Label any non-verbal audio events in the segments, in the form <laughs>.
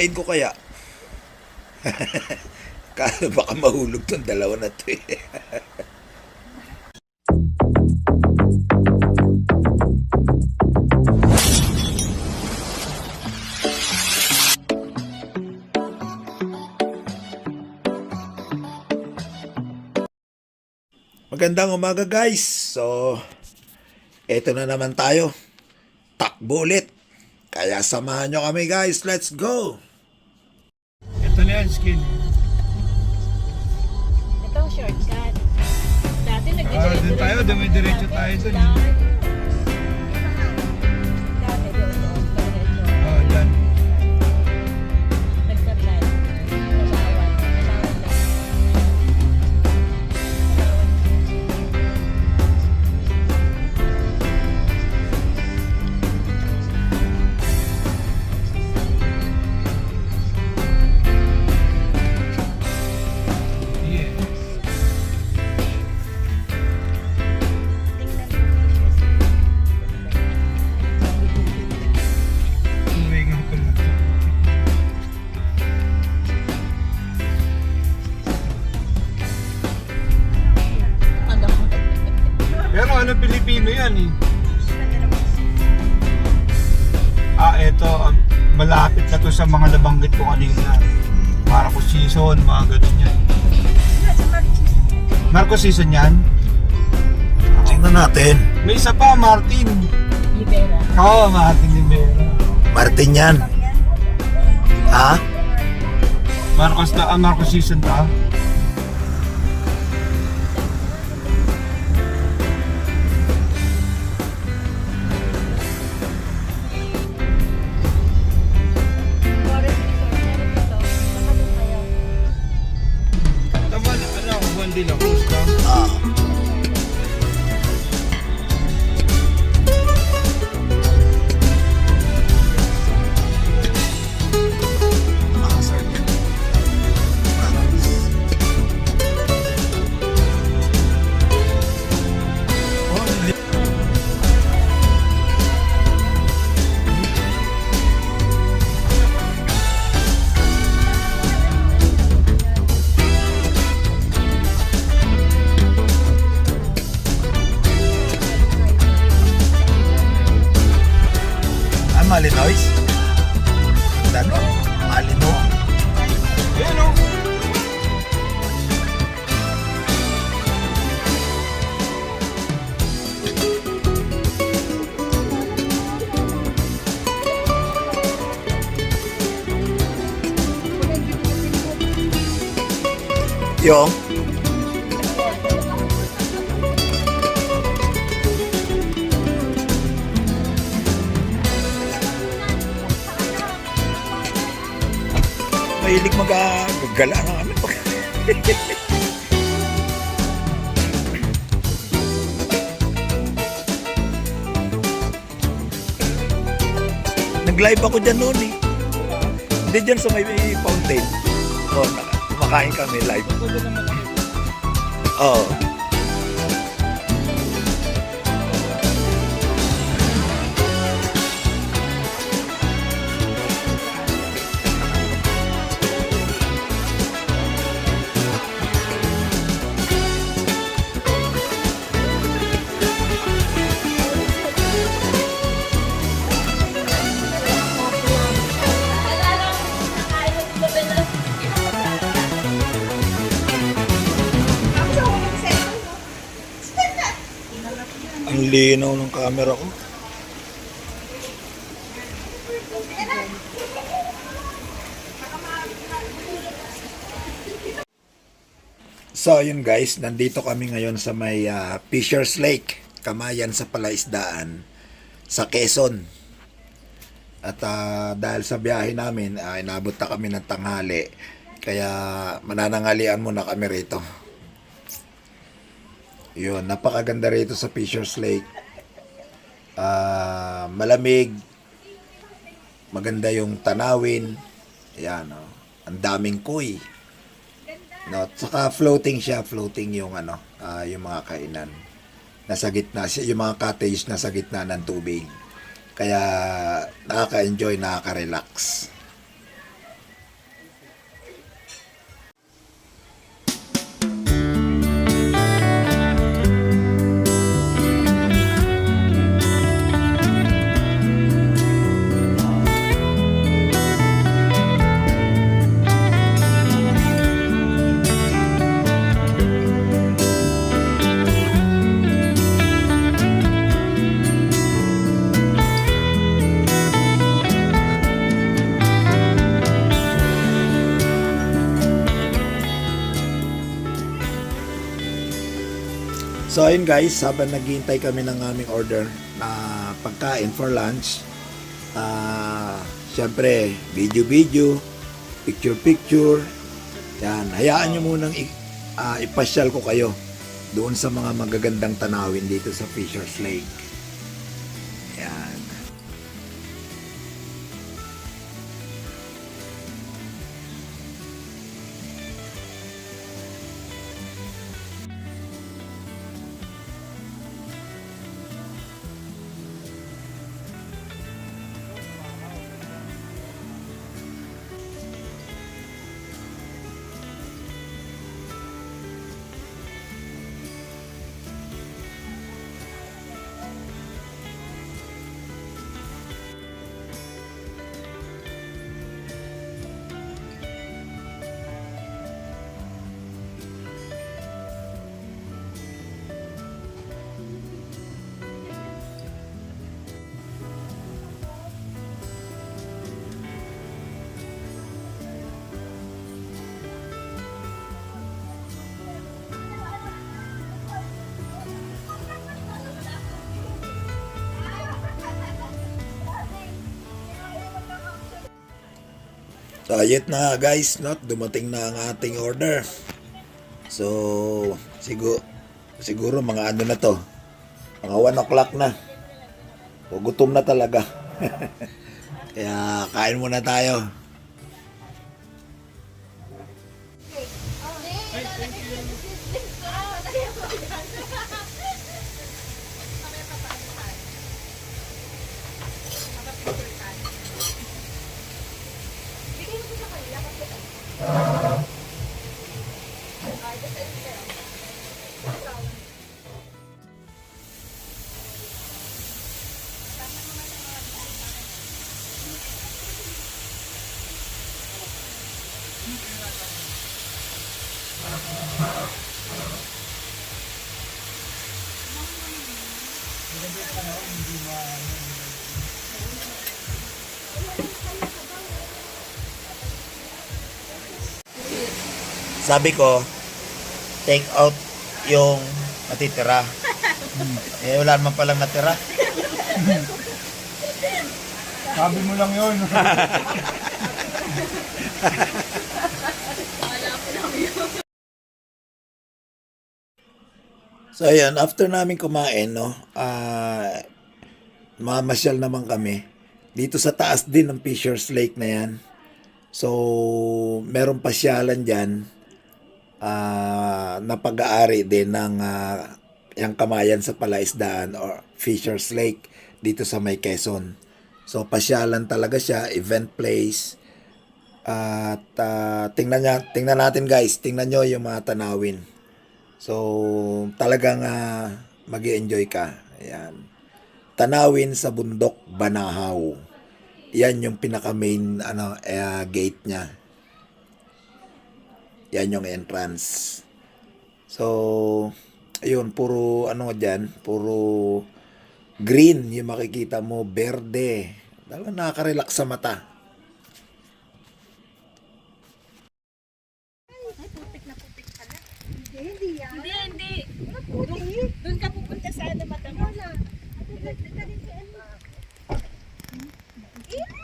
Ugain ko kaya. <laughs> Kaya baka mahulog tong dalawa na to eh. Magandang umaga guys. So, eto na naman tayo. Takbo ulit. Kaya samahan nyo kami guys. Let's go! Ito na yan, skin. Ito shortcut. Dati Ah, nagdidiretso dun tayo, dumidiretso tayo dun. Sa mga nabanggit ko kanina. Marcos season, mga ganun yan. Marcos season yan? Tingnan natin. May isa pa, Martin. Libera. Oo, oh, Martin Rivera. Martin yan. Ha? Marcos na, ah, Marcos season ta. Ano, Juan de la Cruz ka? Ah. Ah, Yung? Mahilig mag-gala ng ano. <laughs> Nag-live ako dyan noon eh. Hindi dyan sa may fountain. Oh, kumakain kami live. Oo. Ang linaw ng camera ko. So yun guys, nandito kami ngayon sa may ah, Fisher's Lake, Kamayan sa Palaisdaan, sa Quezon. At ah, dahil sa biyahe namin, uh, inabot na kami ng tanghali. Kaya mananangalian muna kami rito. Yun, napakaganda rito sa Fisher's Lake. Ah, malamig. Maganda yung tanawin. Ayan, oh. Ang daming kuy. No, saka floating siya, floating yung ano, ah, yung mga kainan. Nasa gitna siya, yung mga cottage nasa gitna ng tubig. Kaya nakaka-enjoy, nakaka-relax. So ayun guys, habang naghihintay kami ng aming order na pagkain for lunch, ah syempre, video-video, picture-picture, yan, hayaan nyo munang ah, ipasyal ko kayo doon sa mga magagandang tanawin dito sa Fisher's Lake. So, na guys, no? dumating na ang ating order. So, siguro, siguro mga ano na to, mga 1 o'clock na. O, gutom na talaga. <laughs> Kaya kain muna tayo. Sabi ko, take out yung matitira. <laughs> eh, wala naman palang natira. Sabi mo lang yun. <laughs> So ayan, after namin kumain, no, ah mamasyal naman kami dito sa taas din ng Fisher's Lake na yan. So, meron pasyalan diyan ah na pag-aari din ng ah, yung kamayan sa palaisdaan or Fisher's Lake dito sa May Quezon. So, pasyalan talaga siya, event place. At ah, tingnan, niya, tingnan natin guys, tingnan nyo yung mga tanawin. So, talagang uh, mag enjoy ka. Ayan. Tanawin sa bundok Banahaw. Yan yung pinaka main ano, eh, gate niya. Yan yung entrance. So, ayun, puro ano dyan, puro green yung makikita mo, berde. Talagang nakaka-relax sa mata. Hindi, hindi. Doon, doon ka pupunta sa ano mata mo.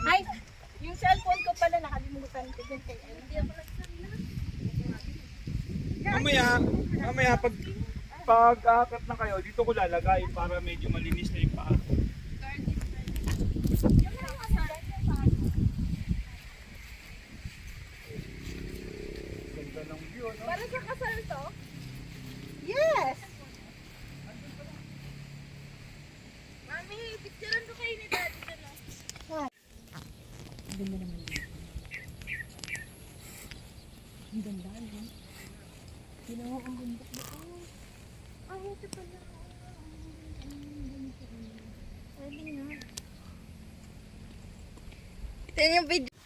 Ay, yung cellphone ko pala nakalimutan ko dyan kay ano. Mamaya, mamaya pag pag aakyat na kayo, dito ko lalagay para medyo malinis na yung paa. Ganda ng view, no? Para sa kasal to? Yes! Mami, picturean ko kayo ni Daddy dyan oh. Ay, ito pala. Pwede nga. Ito yung video.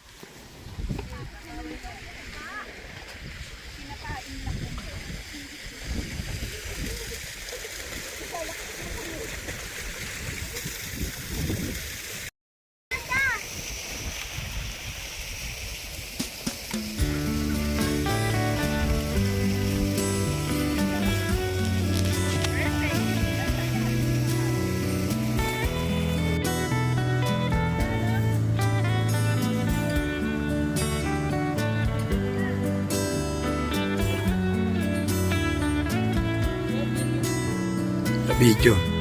Video.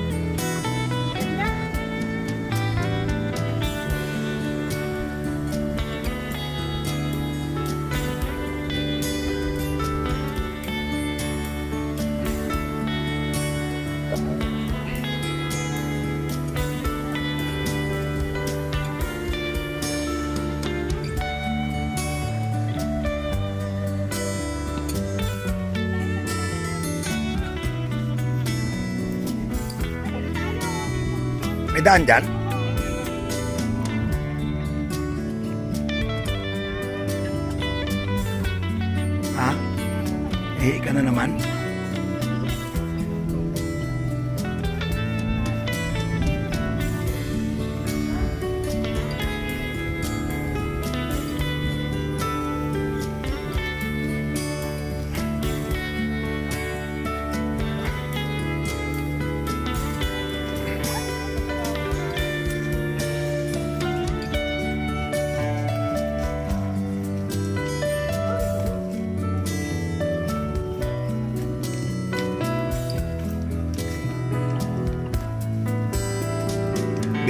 May daan dyan? Ha? Eh, ka na naman?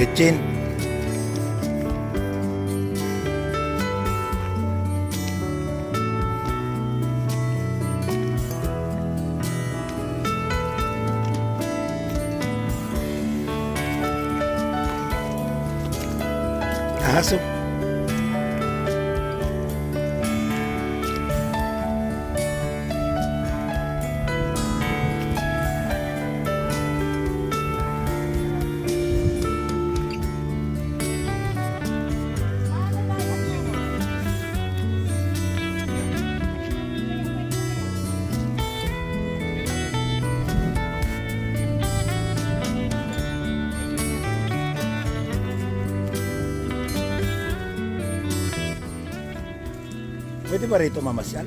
Việt trên. Awesome. Pwede ba rito mamasyal?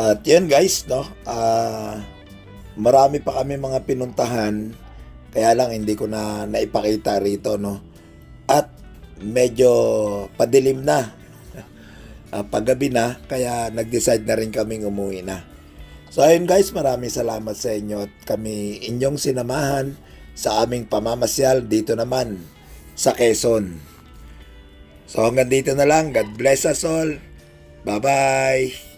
At yan guys, no? Ah, marami pa kami mga pinuntahan. Kaya lang hindi ko na naipakita rito, no? At medyo padilim na. <laughs> Ah, paggabi na, kaya nag-decide na rin kaming umuwi na. So ayun guys, maraming salamat sa inyo at kami inyong sinamahan sa aming pamamasyal dito naman sa Quezon. So hanggang dito na lang. God bless us all. Bye-bye.